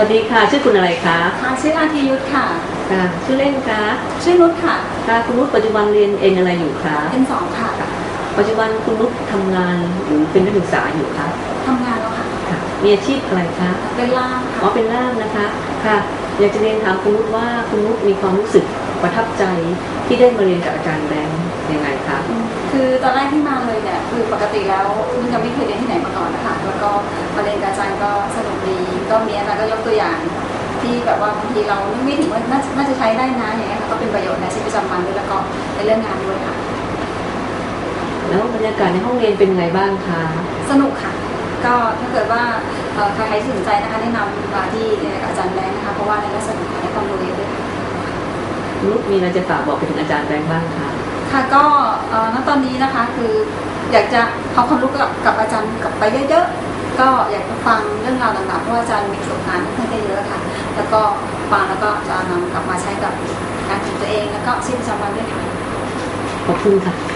วัสดีค่ะ ชื่อคุณอะไรคะค่ะชื่ออาทิยุทธค่ะค่ะชื่อเล่นคะชื่อนุชค่ะค่ะคุณนุชปัจจุบันเรียนเองอะไรอยู่คะเป็นสองค่ะ ปัจจุบันคุณนุชทำงานหรือเป็นนักศึกษาอยู่คะทำงานแล้วค่ะ ค่ะมีอาชีพอะไรคะเป็นล่ามอ๋อค่ะเป็นล่ามนะคะ ค่ะ อยากจะเรียนถามคุณนุชว่าคุณนุชมีความรู้สึกประทับใจที่ได้มาเรียนกับอาจารย์แบงค์ยังไงคะคือตอนแรกที่มาเลยเนี่ยคือปกติแล้วนุชยังไม่เคยเรียนที่ไหนมาก่อนนะคะแล้วก็มาเรียนกับอาจารย์ก็สนุกดี ก็มีอาจารย์ก็ยกตัวอย่าง ที่แบบว่าบางทีเราไม่ถึงว่าน่าน่าจะใช้ได้นะอย่างเงี้ยค่ะก็เป็นประโยชน์ในชีวิตประจำวันด้วยแล้วก็ในเรื่องงานด้วยค่ะแล้วบรรยากาศในห้องเรียนเป็นไงบ้างคะสนุกค่ะ ก็ถ้าเกิดว่าเอ่อใครๆที่สนใจนะคะแนะนำมาที่เรียนกับอาจารย์แบงค์นะคะเพราะว่าในลักษณะของได้ความรู้เยอะด้วยค่ะคุณนุชมีอะไรจะฝากบอกไปถึงอาจารย์แบงค์บ้างคะค่ะก็เอ่อณตอนนี้นะคะคืออยากจะเอาความรู้กับกับอาจารย์กลับไปเยอะๆ ก็อยากจะฟังเรื่องราวต่างๆเพราะว่าอาจารย์มีประสบการณ์ค่อนข้างจะเยอะค่ะ แล้วก็ฟังแล้วก็จะนำกลับมาใช้กับการของตัวเองแล้วก็ชีวิตประจำวันด้วยค่ะ ขอบคุณค่ะ